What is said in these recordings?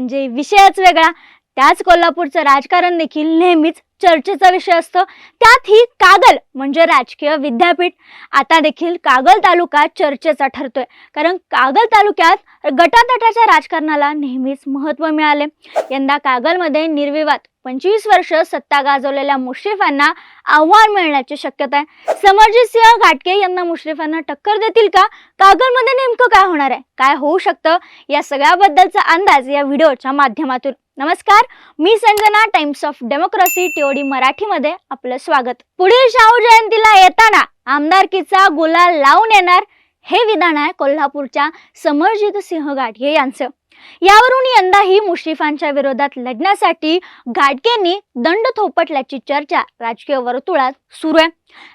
म्हणजे विषयच वेगळा. त्याच कोल्हापूरचं राजकारण देखील नेहमीच चर्चेचा विषय असतो. त्यात ही कागल म्हणजे राजकीय विद्यापीठ. आता देखील कागल तालुका चर्चेचा ठरतोय. कारण कागल तालुक्यात गटातटाच्या राजकारणाला नेहमीच महत्त्व मिळाले. यंदा कागलमध्ये निर्विवाद पंचवीस वर्ष सत्ता गाजवलेल्या मुश्रीफांना आव्हान मिळण्याची शक्यता आहे. समरजित सिंह घाटके यांना मुश्रीफांना टक्कर देतील का? कागलमध्ये नेमकं काय होणार आहे? काय होऊ शकतं? या सगळ्याबद्दलचा अंदाज या व्हिडिओच्या माध्यमातून. नमस्कार मी Sanjana Times of Democracy TOD मराठीमध्ये आपलं स्वागत. पुढील शाहू जयंतीला येताना आमदारकीचा गुलाल लावून येणार हे विधान आहे कोल्हापूरच्या समरजित सिंह गाडगे यांचं. यावरून यंदाही मुश्रीफांच्या विरोधात लढण्यासाठी घाटकेंनी दंड थोपटल्याची चर्चा राजकीय वर्तुळात सुरू आहे.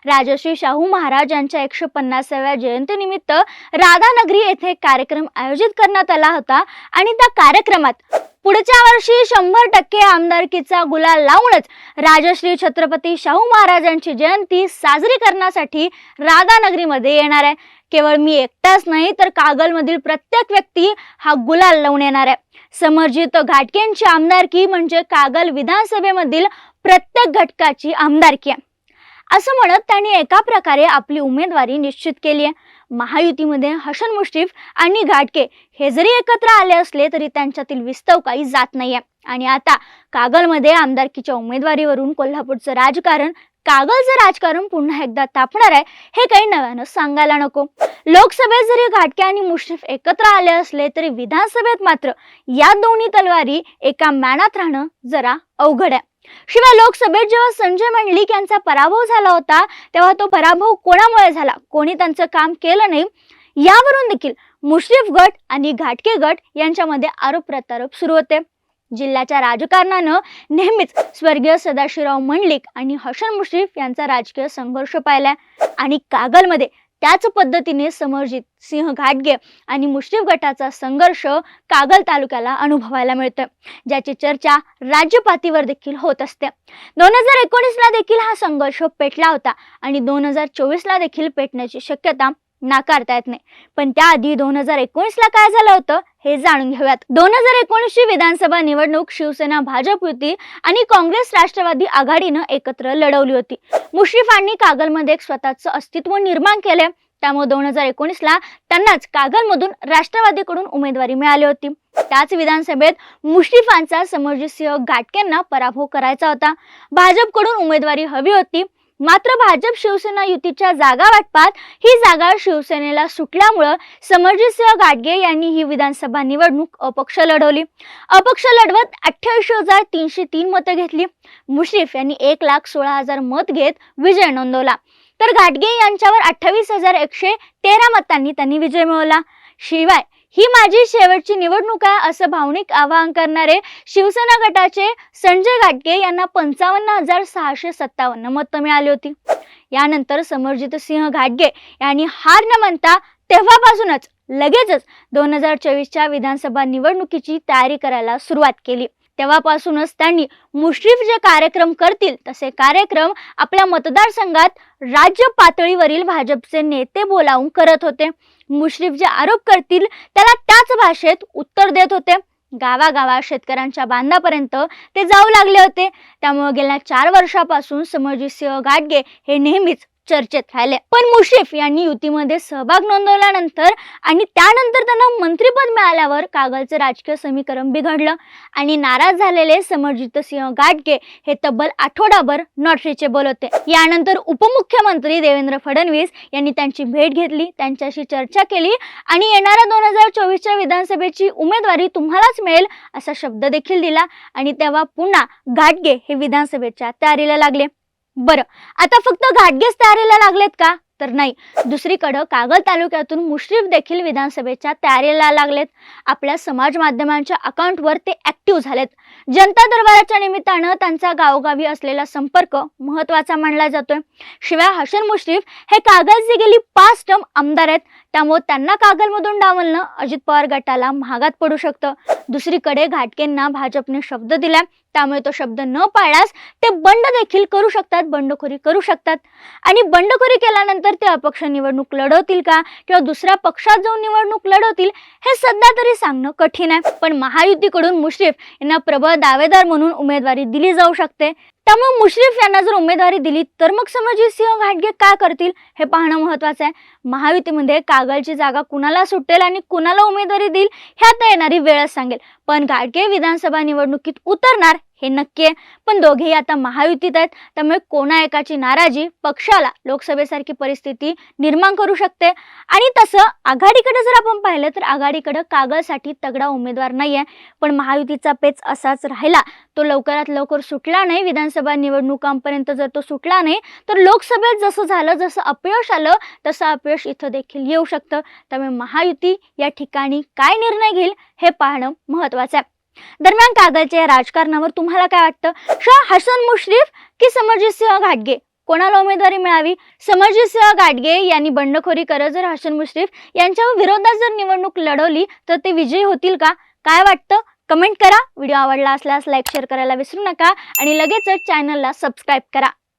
राजश्री शाहू महाराज यांच्या एकशे पन्नासाव्या जयंतीनिमित्त राधानगरी येथे कार्यक्रम आयोजित करण्यात आला होता आणि त्या कार्यक्रमात पुढच्या वर्षी शंभर टक्के आमदारकीचा गुलाल लावूनच राजश्री छत्रपती शाहू महाराजांची जयंती साजरी करण्यासाठी राधानगरीमध्ये येणार आहे. केवळ मी एकटाच नाही तर कागलमधील प्रत्येक व्यक्ती हा गुलाल लावून येणार आहे. समर्जित घाटकेंची आमदारकी म्हणजे कागल विधानसभेमधील प्रत्येक घटकाची आमदारकी आहे. असं म्हणत त्यांनी एका प्रकारे आपली उमेदवारी निश्चित केली आहे. महायुतीमध्ये हसन मुश्रीफ आणि घाटके हे जरी एकत्र आले असले तरी त्यांच्यातील विस्तव काही जात नाहीये. आणि आता कागलमध्ये आमदारकीच्या उमेदवारीवरून कोल्हापूरचं राजकारण कागलचं राजकारण पुन्हा एकदा तापणार आहे हे काही नव्यानं सांगायला नको. लोकसभेत जरी घाटके आणि मुश्रीफ एकत्र आले असले तरी विधानसभेत मात्र या दोन्ही तलवारी एका मॅनात राहणं जरा अवघड आहे. शिवाय लोकसभेत जेव्हा संजय मंडलिक यांचा पराभव झाला होता तेव्हा तो पराभव कोणामुळे झाला? कोणी त्यांचं काम केलं नाही? यावरून देखील मुश्रीफ गट आणि घाटके गट यांच्यामध्ये आरोप प्रत्यारोप सुरू होते. जिल्ह्याच्या राजकारणानं नेहमीच स्वर्गीय सदाशिवराव मंडलिक आणि हसन मुश्रीफ यांचा राजकीय संघर्ष पाहिला आणि कागलमध्ये त्याच पद्धतीने समरजित सिंह घाटगे आणि मुश्रीफ गटाचा संघर्ष कागल तालुक्याला अनुभवायला मिळतोय. ज्याची चर्चा राज्य पातळीवर देखील होत असते. दोन हजार एकोणीसला देखील हा संघर्ष पेटला होता आणि दोन हजार चोवीसला देखील पेटण्याची शक्यता नाकारता येत नाही. पण त्याआधी दोन हजार एकोणीसला काय झालं होतं हे जाणून घेऊयात. दोन हजार एकोणीसची विधानसभा निवडणूक शिवसेना भाजप युती आणि काँग्रेस राष्ट्रवादी आघाडीनं एकत्र लढवली होती. मुश्रीफांनी कागलमध्ये एक स्वतःचं अस्तित्व निर्माण केले त्यामुळे दोन हजार एकोणीसला त्यांनाच कागलमधून राष्ट्रवादीकडून उमेदवारी मिळाली होती. त्याच विधानसभेत मुश्रीफांचा समरजित सिंह पराभव करायचा होता. भाजपकडून उमेदवारी हवी होती. मात्र भाजप शिवसेना युतीच्या जागा वाटपात ही जागा शिवसेनेला सुटल्यामुळं समरजितसिंह गाडगे यांनी ही विधानसभा निवडणूक अपक्ष लढवली. अपक्ष लढवत अठ्ठ्याऐंशी हजार तीनशे तीन मतं घेतली. मुश्रीफ यांनी एक लाख सोळा हजार मत घेत विजय नोंदवला. तर घाटगे यांच्यावर अठ्ठावीस हजार एकशे तेरा मतांनी त्यांनी विजय मिळवला. शिवाय ही माझी शेवटची निवडणूक आहे असं भावनिक आवाहन करणारे शिवसेना गटाचे संजय घाटगे यांना पंचावन्न हजार सहाशे सत्तावन्न मतं मिळाली होती. यानंतर समरजित सिंह घाटगे यांनी हार न म्हणता तेव्हापासूनच लगेचच दोन हजार चोवीसच्या विधानसभा निवडणुकीची तयारी करायला सुरुवात केली. तेव्हापासूनच त्यांनी मुश्रीफ जे कार्यक्रम करतील तसे कार्यक्रम आपल्या मतदारसंघात राज्य पातळीवरील भाजपचे नेते बोलावून करत होते. मुश्रीफ जे आरोप करतील त्याला त्याच भाषेत उत्तर देत होते. गावागावात शेतकऱ्यांच्या बांधापर्यंत ते जाऊ लागले होते. त्यामुळे गेल्या चार वर्षापासून समरजित सिंह गाडगे हे नेहमीच चर्चेत राहिले. पण मुश्रीफ यांनी युतीमध्ये सहभाग नोंदवल्यानंतर आणि त्यानंतर त्यांना मंत्रीपद मिळाल्यावर कागलचं राजकीय समीकरण बिघडलं आणि नाराज झालेले समरजित सिंह गाडगे हे तब्बल आठवडाभर नॉट रिचेबल होते. यानंतर उपमुख्यमंत्री देवेंद्र फडणवीस यांनी त्यांची भेट घेतली त्यांच्याशी चर्चा केली आणि येणाऱ्या दोन हजार चोवीसच्या विधानसभेची उमेदवारी तुम्हालाच मिळेल असा शब्द देखील दिला आणि तेव्हा पुन्हा गाडगे हे विधानसभेच्या तयारीला लागले. बरं. आता फक्त घाटगेच तयारीला लागलेत का? तर नाही. दुसरीकडं कागल तालुक्यातून मुश्रीफ देखील विधानसभेच्या तयारीला लागलेत. आपल्या समाज माध्यमांच्या अकाउंटवर ते ऍक्टिव्ह झालेत. जनता दरबाराच्या निमित्तानं त्यांचा गावोगावी असलेला संपर्क महत्त्वाचा मानला जातोय. शिवाय हसन मुश्रीफ हे कागलचे गेली पाच टर्म आमदार आहेत. त्यामुळे त्यांना कागलमधून डावलणं अजित पवार गटाला महागात पडू शकतं. दुसरीकडे घाटकेंना भाजपने शब्द दिला. त्यामुळे तो शब्द न पाळल्यास ते बंड देखील करू शकतात बंडखोरी करू शकतात. आणि बंडखोरी केल्यानंतर ते अपक्ष निवडणूक लढवतील का? किंवा दुसऱ्या पक्षात जाऊन निवडणूक लढवतील? हे सध्या तरी सांगणं कठीण आहे. पण महायुतीकडून मुश्रीफ यांना प्रबळ दावेदार म्हणून उमेदवारी दिली जाऊ शकते. त्यामुळे मुश्रीफ यांना जर उमेदवारी दिली तर मग समरजित सिंह घाटगे काय करतील हे पाहणं महत्वाचं आहे. महायुतीमध्ये कागलची जागा कुणाला सुटेल आणि कुणाला उमेदवारी देईल हे आता येणारी वेळच सांगेल. पण घाटगे विधानसभा निवडणुकीत उतरणार हे नक्की आहे. पण दोघेही आता महायुतीत आहेत. त्यामुळे कोणा एकाची नाराजी पक्षाला लोकसभेसारखी परिस्थिती निर्माण करू शकते. आणि तसं आघाडीकडे जर आपण पाहिलं तर आघाडीकडे कागळसाठी तगडा उमेदवार नाही आहे पण महायुतीचा पेच असाच राहिला. तो लवकरात लवकर सुटला नाही. विधानसभा निवडणुकांपर्यंत जर तो सुटला नाही तर लोकसभेत जसं झालं जसं अपयश आलं तसं अपयश इथं देखील येऊ शकतं. त्यामुळे महायुती या ठिकाणी काय निर्णय घेईल हे पाहणं महत्त्वाचं आहे. दरम्यान कागलच्या या राजकारणावर तुम्हाला काय वाटतं? शाह हसन मुश्रीफ की समरजित सिंह घाटगे? कोणाला उमेदवारी मिळावी? समरजित सिंह यांनी बंडखोरी करत जर हसन मुश्रीफ यांच्या विरोधात जर निवडणूक लढवली तर ते विजयी होतील का? काय वाटतं? कमेंट करा. व्हिडिओ आवडला असल्यास लाईक शेअर करायला विसरू नका आणि लगेचच चॅनलला सबस्क्राईब करा.